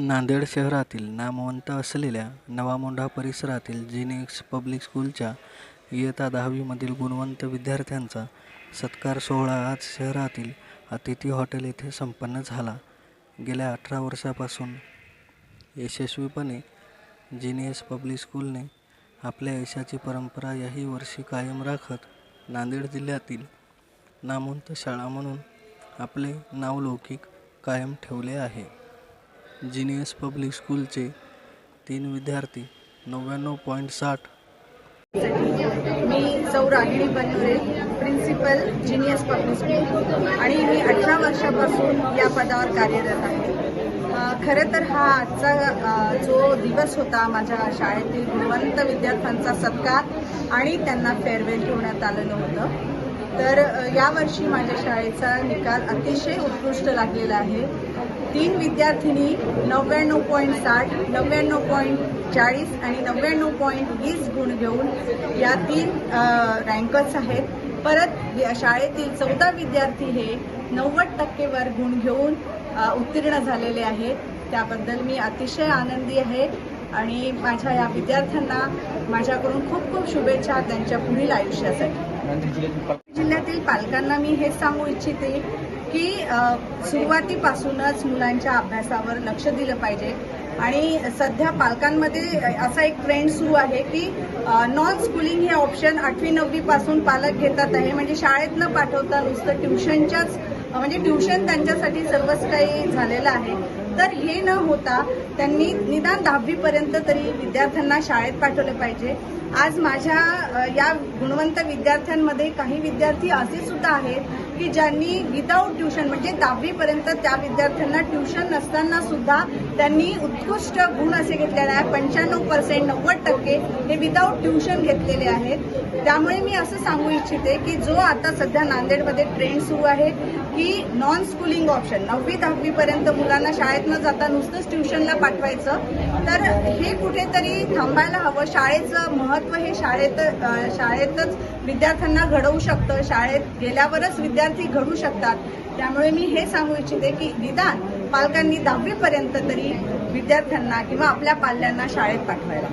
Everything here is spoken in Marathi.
नांदेड शहरातील नामवंत असलेल्या नवामोंढा परिसरातील जिनिक्स पब्लिक स्कूलच्या इयत्ता दहावीमधील गुणवंत विद्यार्थ्यांचा सत्कार सोहळा आज शहरातील अतिथी हॉटेल येथे संपन्न झाला. गेल्या अठरा वर्षापासून यशस्वीपणे जिनियस पब्लिक स्कूलने आपल्या यशाची परंपरा याही वर्षी कायम राखत नांदेड जिल्ह्यातील नामवंत शाळा म्हणून आपले नावलौकिक कायम ठेवले आहे. जिनियस पब्लिक स्कूलचे तीन विद्यार्थी नव्याण्णव पॉईंट साठ. मी सौ Ragini Banware principal genius public school आणि मी अठरा वर्षापासून या पदावर कार्यरत आहे. खरं तर हा आजचा जो दिवस होता माझ्या शाळेतील गुणवंत विद्यार्थ्यांचा सत्कार आणि त्यांना फेअरवेल ठेवण्यात आलेलं होतं. तर यावर्षी माझ्या शाळेचा निकाल अतिशय उत्कृष्ट लागलेला आहे. तीन विद्यार्थिनी नव्याण्णव पॉईंट साठ नव्याण्णव पॉईंट चाळीस आणि नव्याण्णव पॉईंट वीस गुण घेऊन या तीन रँकर्स आहेत. परत शाळेतील चौदा विद्यार्थी हे नव्वद टक्केवर गुण घेऊन उत्तीर्ण झालेले आहेत. त्याबद्दल मी अतिशय आनंदी आहे आणि माझ्या या विद्यार्थ्यांना माझ्याकडून खूप खूप शुभेच्छा त्यांच्या पुढील आयुष्यासाठी. जिल्ह्यातील पालकांना मी हेच सांगू इच्छिते की सुरुवातीपासूनच मुलांच्या अभ्यासावर लक्ष दिलं पाहिजे. आणि सध्या पालकांमध्ये असा एक ट्रेंड सुरू आहे की नॉन स्कूलिंग हे ऑप्शन आठवी नववीपासून पालक घेतात आहे. म्हणजे शाळेत न पाठवता नुसतं ट्युशनच्याच म्हणजे ट्युशन त्यांच्यासाठी सर्वच काही झालेलं आहे. तर हे न होता त्यांनी निदान दहावीपर्यंत तरी विद्यार्थ्यांना शाळेत पाठवले पाहिजे. आज माझ्या या गुणवंत विद्यार्थ्यांमध्ये काही विद्यार्थी असे सुद्धा आहेत की ज्यांनी विदाऊट ट्युशन म्हणजे दहावीपर्यंत त्या विद्यार्थ्यांना ट्युशन नसताना सुद्धा त्यांनी उत्कृष्ट गुण असे घेतलेले आहे. पंच्याण्णव पर्सेंट नव्वद टक्के हे विदाऊट ट्युशन घेतलेले आहेत. त्यामुळे मी असं सांगू इच्छिते की जो आता सध्या नांदेडमध्ये ट्रेंड सुरू आहे की नॉन स्कूलिंग ऑप्शन नववी दहावीपर्यंत मुलांना शाळेत न जाता नुसतंच ट्युशनला पाठवायचं तर हे कुठेतरी थांबायला हवं. शाळेचं महत्त्व हे शाळेत शाळेतच विद्यार्थ्यांना घडवू शकतं. शाळेत गेल्यावरच विद्यार्थी घडू शकतात. त्यामुळे मी हे सांगू इच्छिते की निदान पालकांनी दहावीपर्यंत तरी विद्यार्थ्यांना किंवा आपल्या पाल्यांना शाळेत पाठवायला